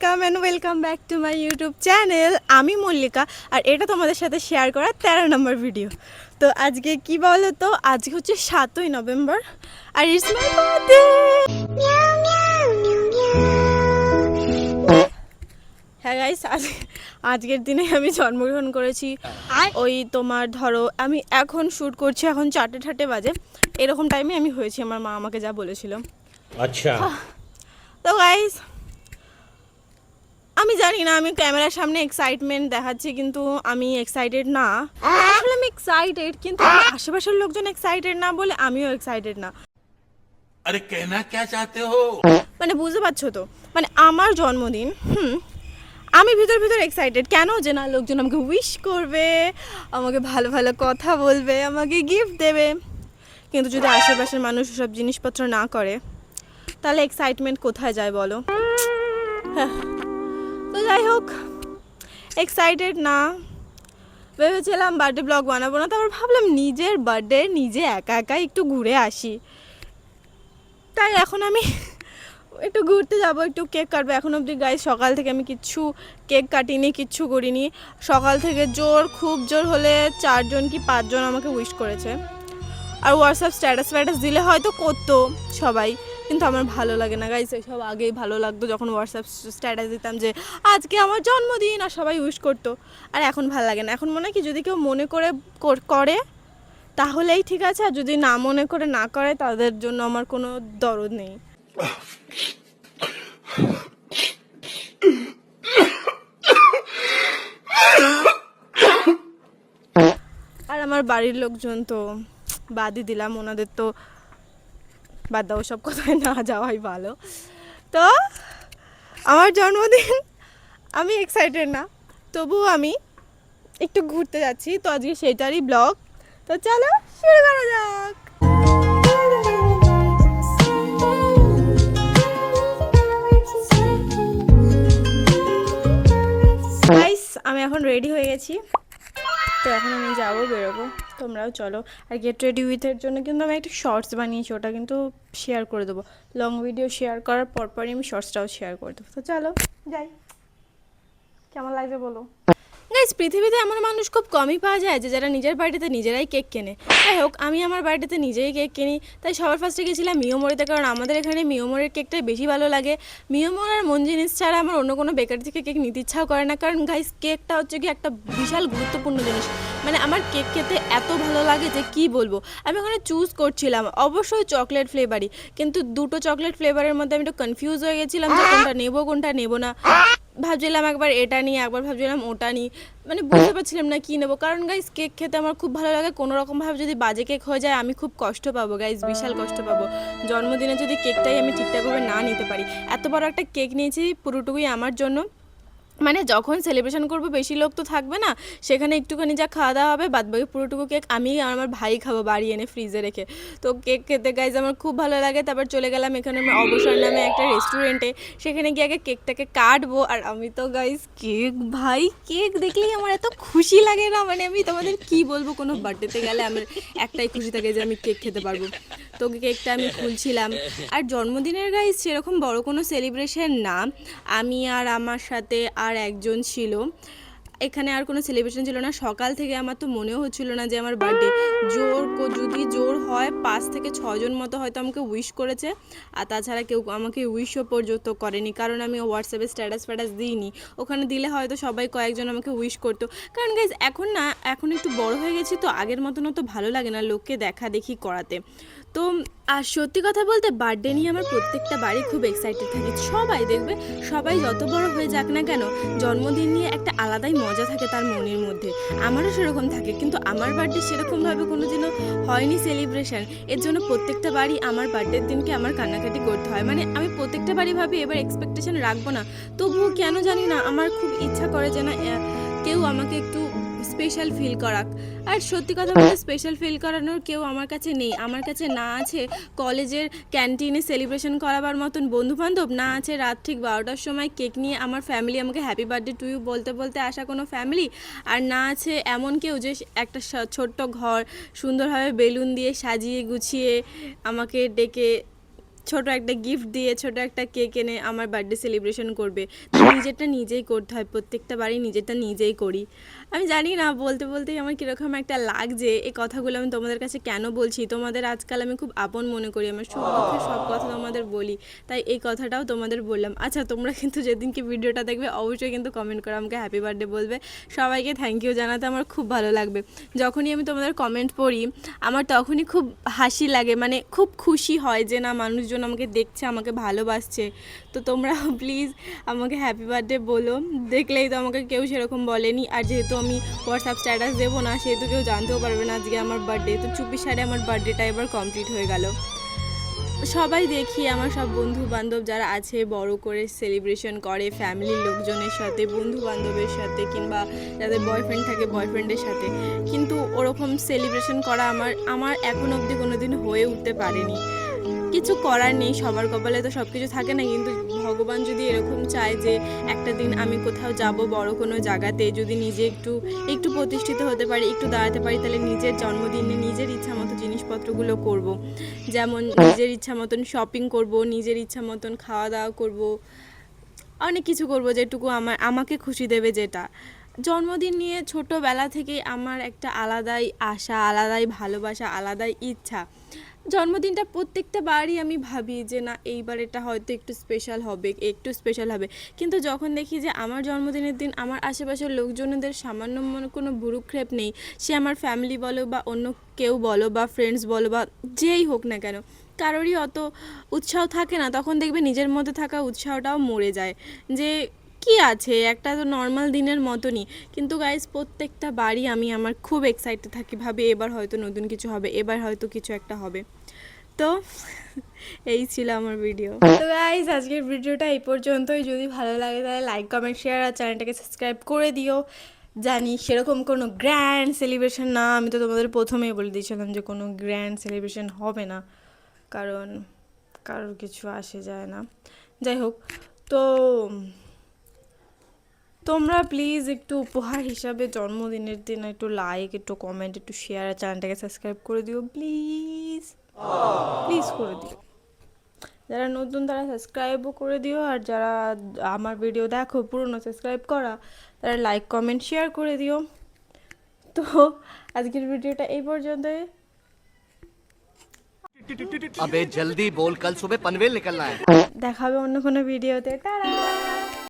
Welcome and welcome back to my YouTube channel আমি মল্লিকা আর এটা তোমাদের সাথে শেয়ার করা তেরো নম্বর ভিডিও তো আজকে কি বলো তো? আজকে হচ্ছে সাতই নভেম্বর আর ইটস মাই বার্থডে হ্যাঁ গাইস আজকের দিনে আমি জন্মগ্রহণ করেছি। হ্যাঁ। ওই তোমার ধরো আমি এখন শ্যুট করছি এখন চারটে ঠাটে বাজে। এরকম টাইমে আমি হয়েছি আমার মা আমাকে যা বলেছিল। আচ্ছা। তো গাইস আমি জানি না আমি ক্যামেরার সামনে এক্সাইটমেন্ট দেখাচ্ছি কিন্তু আমি এক্সাইটেড না। আসলে আমি এক্সাইটেড কিন্তু আশেপাশের লোকজন এক্সাইটেড না বলে আমিও এক্সাইটেড না। আরে কেনা কে চাইতে হো? মানে বুঝতে পারছ তো? মানে আমার জন্মদিন হুম আমি ভিতর ভিতর এক্সাইটেড কেন যে না লোকজন আমাকে উইশ করবে আমাকে ভালো ভালো কথা বলবে আমাকে গিফট দেবে। কিন্তু যদি আশেপাশের মানুষ সব জিনিসপত্র না করে তাহলে এক্সাইটমেন্ট কোথায় যায় বলো? হ্যাঁ। তো যাই হোক এক্সাইটেড না। ভেবেছিলাম বার্থডে ব্লগ বানাবো না, তারপর ভাবলাম নিজের বার্থডে নিজে একা একা একটু ঘুরে আসি। তাই এখন আমি একটু ঘুরতে যাব, একটু কেক কাটবো। এখন অবধি গাই সকাল থেকে আমি কিচ্ছু কেক কাটিনি, কিচ্ছু করিনি। সকাল থেকে জোর, খুব জোর হলে চারজন কি পাঁচজন আমাকে উইশ করেছে। আর হোয়াটসঅ্যাপ স্ট্যাটাস ফ্যাটাস দিলে হয়তো করতো সবাই। কিন্তু আমার ভালো লাগে না। গাইস সব আগেই ভালো লাগতো যখন হোয়াটসঅ্যাপ স্ট্যাটাস দিতাম যে, আজকে আমার জন্মদিন। আর সবাই উইশ করতো। আর এখন ভালো লাগে না। এখন মনে হয় কি, যদি কেউ মনে করে করে, তাহলেই ঠিক আছে। আর যদি না মনে করে, না করে, তাদের জন্য আমার কোনো দরদ নেই। আর আমার বাড়ির লোকজন তো বাদই দিলাম। ওনাদের তো বাদ দাও সব কথায় না যাওয়াই ভালো। তো, আমার জন্মদিন, আমি এক্সাইটেড না। তবুও আমি একটু ঘুরতে যাচ্ছি, তো আজকে সেটারই ব্লগ তো চলো, শুরু করা যাক। আমি এখন রেডি হয়ে গেছি। তো এখন আমি যাব বেরোবো। তোমরাও চলো। আর গেট রেডি উইথের জন্য কিন্তু আমি একটা শর্টস বানিয়েছি, ওটা কিন্তু শেয়ার করে দেবো। লং ভিডিও শেয়ার করার পরপরই আমি শর্টসটাও শেয়ার করে দেবো। তো চলো, যাই। কেমন লাগবে বলো? গাইস পৃথিবীতে এমন মানুষ খুব কমই পাওয়া যায় যে যারা নিজের বাড়িতে নিজেরাই কেক কেনে। যাই হোক, আমি আমার বাড়িতে নিজেই কেক কিনি, তাই সবার ফার্স্টে গেছিলাম মিওমোড়িতে কারণ আমাদের এখানে মিওমোড়ের কেকটাই বেশি ভালো লাগে। মিওমোর আর মন জিনিস ছাড়া আমার অন্য কোনো বেকারি থেকে কেক নিতে ইচ্ছাও করে না, কারণ গাইস কেকটা হচ্ছে কি একটা বিশাল গুরুত্বপূর্ণ জিনিস। মানে আমার কেক খেতে এত ভালো লাগে যে কি বলব? আমি ওখানে চুজ করছিলাম, অবশ্যই চকলেট ফ্লেভারই কিন্তু দুটো চকলেট ফ্লেভারের মধ্যে আমি একটু কনফিউজ হয়ে গেছিলাম যে কোনটা নেব কোনটা নেব না। ভাবছিলাম একবার এটা নিই একবার ভাবছিলাম ওটা নিই মানে বুঝতে পারছিলাম না কী নেব। কারণ গাইজ কেক খেতে আমার খুব ভালো লাগে। কোনো রকমভাবে যদি বাজে কেক হয়ে যায়, আমি খুব কষ্ট পাবো গাইজ বিশাল কষ্ট পাবো। জন্মদিনে যদি কেকটাই আমি ঠিকঠাকভাবে না নিতে পারি। এত বড় একটা কেক নিয়েছি, পুরোটুকুই আমার জন্য। মানে যখন সেলিব্রেশন করব বেশি লোক তো থাকবে না, সেখানে একটুখানি যা খাওয়া দাওয়া হবে বাদ বাকি পুরোটুকু কেক আমি আর আমার ভাই খাব বাড়ি এনে ফ্রিজে রেখে। তো কেক খেতে গাইজ আমার খুব ভালো লাগে, তারপর চলে গেলাম এখানে আমি অবসর নামে একটা রেস্টুরেন্টে সেখানে গিয়ে আগে কেকটাকে কাটবো, আর আমি তো গাইজ কেক ভাই কেক দেখলেই আমার এত খুশি লাগে না মানে আমি তোমাদের কি বলব, কোনো বার্থডেতে গেলে আমার একটাই খুশি থাকে যে আমি কেক খেতে পারব। তো কেকটা আমি খুলছিলাম। আর জন্মদিনের গাইজ সেরকম বড় কোনো সেলিব্রেশন না। আমি আর আমার সাথে আর একজন ছিল। এখানে আর কোনো সেলিব্রেশন ছিল না। সকাল থেকে আমার তো মনেও হচ্ছিল না যে আমার বার্থডে জোর যদি জোর হয়, পাঁচ থেকে ছজন মতো হয়তো আমাকে উইশ করেছে। আর তাছাড়া কেউ আমাকে উইশও পর্যন্ত করেনি। কারণ আমি হোয়াটসঅ্যাপে স্ট্যাটাস ফ্যাটাস দিইনি। ওখানে দিলে হয়তো সবাই কয়েকজন আমাকে উইশ করতো। কারণ গাইজ এখন না, এখন একটু বড় হয়ে গেছি তো আগের মতন তো ভালো লাগে না লোককে দেখা দেখি করাতে। তো, আর সত্যি কথা বলতে বার্থডে নিয়ে আমার প্রত্যেকটা বাড়ি খুব এক্সাইটেড থাকে। সবাই দেখবে, সবাই যত বড় হয়ে যাক না কেন, জন্মদিন নিয়ে একটা আলাদাই মজা থাকে তার মনের মধ্যে। আমারও সেরকম থাকে, কিন্তু আমার বার্থডে সেরকমভাবে কোনো দিনও হয়নি সেলিব্রেশন এর জন্য প্রত্যেকটা বাড়ি আমার বার্থডের দিনকে আমার কান্নাকাটি করতে হয়। মানে আমি প্রত্যেকটা বাড়ি ভাবি, এবার এক্সপেকটেশন রাখব না। তবুও কেন জানি না, আমার খুব ইচ্ছা করে যে না কেউ আমাকে একটু স্পেশাল ফিল করাক। আর সত্যি কথা বলতে স্পেশাল ফিল করানোর কেউ আমার কাছে নেই। আমার কাছে না আছে কলেজের ক্যান্টিনে সেলিব্রেশন করাবার মতন বন্ধু বান্ধব না আছে রাত ঠিক বারোটার সময় কেক নিয়ে আমার ফ্যামিলি আমাকে হ্যাপি বার্থডে টু ইউ বলতে বলতে আসা কোনো ফ্যামিলি আর না আছে এমন কেউ যে একটা ছোট্ট ঘর, সুন্দরভাবে বেলুন দিয়ে সাজিয়ে গুছিয়ে আমাকে ডেকে ছোট একটা গিফট দিয়ে ছোট একটা কেক এনে আমার বার্থডে সেলিব্রেশন করবে। তো নিজেরটা নিজেই করতে হয়, প্রত্যেকটা বাড়ি নিজেরটা নিজেই করি। আমি জানি না, বলতে বলতেই আমার কীরকম একটা লাগছে। এই কথাগুলো আমি তোমাদের কাছে কেন বলছি? তোমাদের আজকাল আমি খুব আপন মনে করি, আমার দুঃখের সব কথা তোমাদের বলি। তাই এই কথাটাও তোমাদের বললাম। আচ্ছা তোমরা কিন্তু যেদিনকে ভিডিওটা দেখবে, অবশ্যই কিন্তু কমেন্ট করে, আমাকে হ্যাপি বার্থডে বলবে। সবাইকে থ্যাংক ইউ জানাতে আমার খুব ভালো লাগবে। যখনই আমি তোমাদের কমেন্ট পড়ি, আমার তখনই খুব হাসি লাগে মানে খুব খুশি হয় যে না, মানুষজন আমাকে দেখছে, আমাকে ভালোবাসছে। তো তোমরা প্লিজ আমাকে হ্যাপি বার্থডে বলো। দেখলেই তো আমাকে কেউ সেরকম বলেনি। আর যেহেতু আমি হোয়াটসঅ্যাপ স্ট্যাটাস দেবো না, সেহেতু কেউ জানতেও পারবে না আজকে আমার বার্থডে তো চুপি সারে আমার বার্থডেটা এবার কমপ্লিট হয়ে গেল। সবাই দেখি আমার সব বন্ধু বান্ধব যারা আছে, বড় করে সেলিব্রেশন করে ফ্যামিলির লোকজনের সাথে বন্ধু বান্ধবের সাথে, কিংবা যাদের বয়ফ্রেন্ড থাকে বয়ফ্রেন্ডের সাথে। কিন্তু ওরকম সেলিব্রেশন করা আমার আমার এখন অবধি কোনো দিন হয়ে উঠতে পারেনি। কিছু করার নেই, সবার কপালে তো সব কিছু থাকে না, কিন্তু ভগবান যদি এরকম চায় যে একটা দিন আমি কোথাও যাব বড় কোনো জায়গাতে, যদি নিজে একটু একটু প্রতিষ্ঠিত হতে পারি, একটু দাঁড়াতে পারি, তাহলে নিজের জন্মদিনে নিজের ইচ্ছা মতো জিনিসপত্রগুলো করব। যেমন নিজের ইচ্ছা মতন শপিং করব, নিজের ইচ্ছা মতন খাওয়া দাওয়া করব, অনেক কিছু করব যেটুকু আমার, আমাকে খুশি দেবে যেটা জন্মদিন নিয়ে ছোটোবেলা থেকেই আমার একটা আলাদাই আশা, আলাদাই ভালোবাসা, আলাদাই ইচ্ছা জন্মদিনটা প্রত্যেকটা বারই আমি ভাবি যে না, এইবার এটা হয়তো একটু স্পেশাল হবে, একটু স্পেশাল হবে। কিন্তু যখন দেখি যে আমার জন্মদিনের দিন আমার আশেপাশের লোকজনদের সামান্য মনে, কোনো ভুরুক্ষেপ নেই, সে আমার ফ্যামিলি বলো বা অন্য কেউ বলো বা ফ্রেন্ডস বলো বা যেই হোক না কেন, কারোরই অত উৎসাহ থাকে না, তখন দেখবে নিজের মধ্যে থাকা উৎসাহটাও মরে যায়। যে কি আছে? একটা তো নর্মাল দিনের মতনই। কিন্তু গাইজ প্রত্যেকটা বাড়ি আমি আমার খুব এক্সাইটেড থাকি, ভাবি এবার হয়তো নতুন কিছু হবে, এবার হয়তো কিছু একটা হবে। তো, এই ছিল আমার ভিডিও তো গাইজ আজকের ভিডিওটা এই পর্যন্তই। যদি ভালো লাগে তাহলে লাইক কমেন্ট শেয়ার আর চ্যানেলটাকে সাবস্ক্রাইব করে দিও। জানি সেরকম কোনো গ্র্যান্ড সেলিব্রেশন না, আমি তো তোমাদের প্রথমেই বলে দিয়েছিলাম যে কোনো গ্র্যান্ড সেলিব্রেশন হবে না। কারণ কারোর কিছু আসে যায় না। যাই হোক, তো তোমরা প্লিজ একটু উপহার হিসাবে জন্মদিনের দিন একটু লাইক একটু কমেন্ট একটু শেয়ার আর চ্যানেলটাকে সাবস্ক্রাইব করে দিও প্লিজ প্লিজ করে দিও। যারা নতুন তারা সাবস্ক্রাইবও করে দিও আর যারা আমার ভিডিও দেখো পুরনো সাবস্ক্রাইব করা তারা লাইক কমেন্ট শেয়ার করে দিও। তো আজকের ভিডিওটা এই পর্যন্তই। আবে দেখাবে অন্য কোনো ভিডিওতে তারা